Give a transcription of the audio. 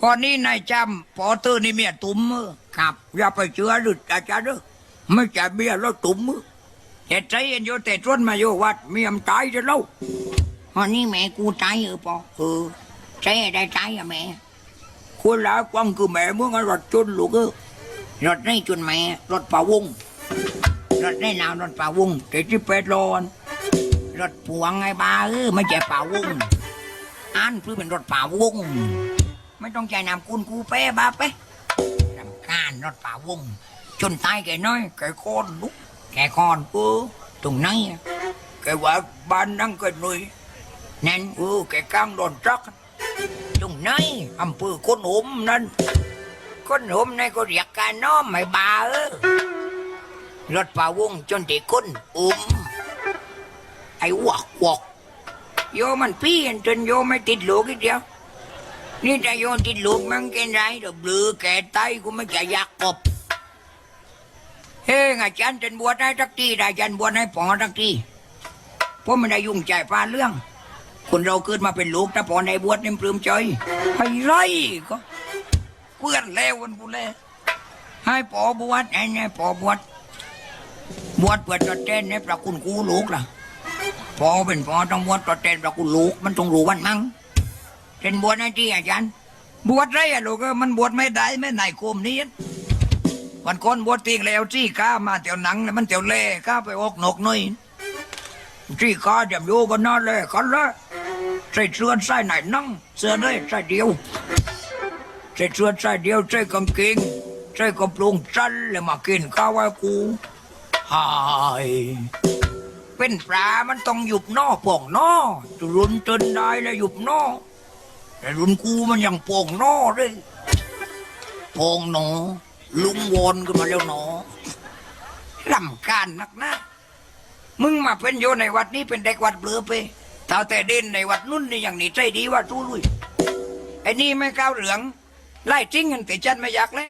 พอนี้นายจำพอเตอร์นี่เมียตุ้มมือครับอย่าไปเชื่อหรืออาจารย์เด้อไม่จ่ายเบี้ยแล้วตุ้มมือเหตุใจเอ็นโยแต่ชวนมาโยวัดเมียมตายจะเล่าวันนี้แม่กูใจเออปอเออใจได้ใจอะแม่คนละกวางคือแม่เมื่อไงรถจนลูกเออรถได้จนแม่รถป่าวงรถได้นาวรถป่าวงเจ็ดสิบแปดโลนรถพวงไงบ้าเออไม่ใช่ป่าวงอ่านเพื่อเป็นรถป่าวง ไม่ต้องใจนามกุลกูเป้บ้าเป้รำคาญรถป่าวง จนตายแกน้อยแกโคนลุกแกก่อนเออตรงไหนอะแกว่าบ้านนั่งกันหน่อยนั่นเออแกกลางโดนจักตรงไหนอำเภอคนหมนั่นคนหมในก็เรียกการน้อมไม่บ้าเออรถป่าวงจนเด็กคนอุ้มไอ้วักวักโยมันพี่เห็นจนโยไม่ติดโลกอีกเดียว นี่ถ้โยติดลูกมันกินไรเดี๋ยวเบลือแกไตกูไม่จะอยากกบเฮ้ยอาจารย์จะบวชให้สักทีได้จารย์บวชให้ปอสักทีเพราะไม่ได้ยุ่งใจพาเรื่อง คนเราเกิดมาเป็นลูกถ้าปอในบวชนี่ปลื้มใจให้ไรก็เพื่อนแล้ววันกูเลยให้ปอบวชไอ้เนี่ยปอบวชบวชเพื่อจะเต้นในพระคุณกูลูกล่ะพอเป็นพอต้องบวชต่อเต้นประกุลูกมันต้องรู้วันมั้ง เป็นบวชให้ที่อาจารย์บวชไรอะลูกเอ้ยมันบวชไม่ได้ไม่ไหนโคมนี้วันก่อนบวชตีงแล้วจี้ข้ามาเตียวหนังแล้วมันเตียวเล่ข้าไปออกนกน่อยจี้ข้าจำอยู่กันนอนเลยกันลยใส่เสื้อใส่ไหนนั่งเสื้อได้ใส่เดียวใส่เสื้อใส่เดียวใส่กางเกงใส่กระโปรงสั้นแล้วมากินข้าวไว้กูหายเป็นปลามันต้องหยุบนอป่องนอจะรุนจนได้แล้วหยุบนอ แต่รุนกูมันยังป่องนอเลยป่องหนอ ลุงวนขึ้นมาแล้วหนอลำการนักนะมึงมาเป็นโยในวัดนี้เป็นเด็กวัดเบลือไปเท่าแต่เด่นในวัดนุ่นนี่อย่างนี้ใจดีว่าตู้ลุยไอ้นี่ไม่ก้าวเหลือง ไล่จริงกันแต่ฉันไม่อยากเลย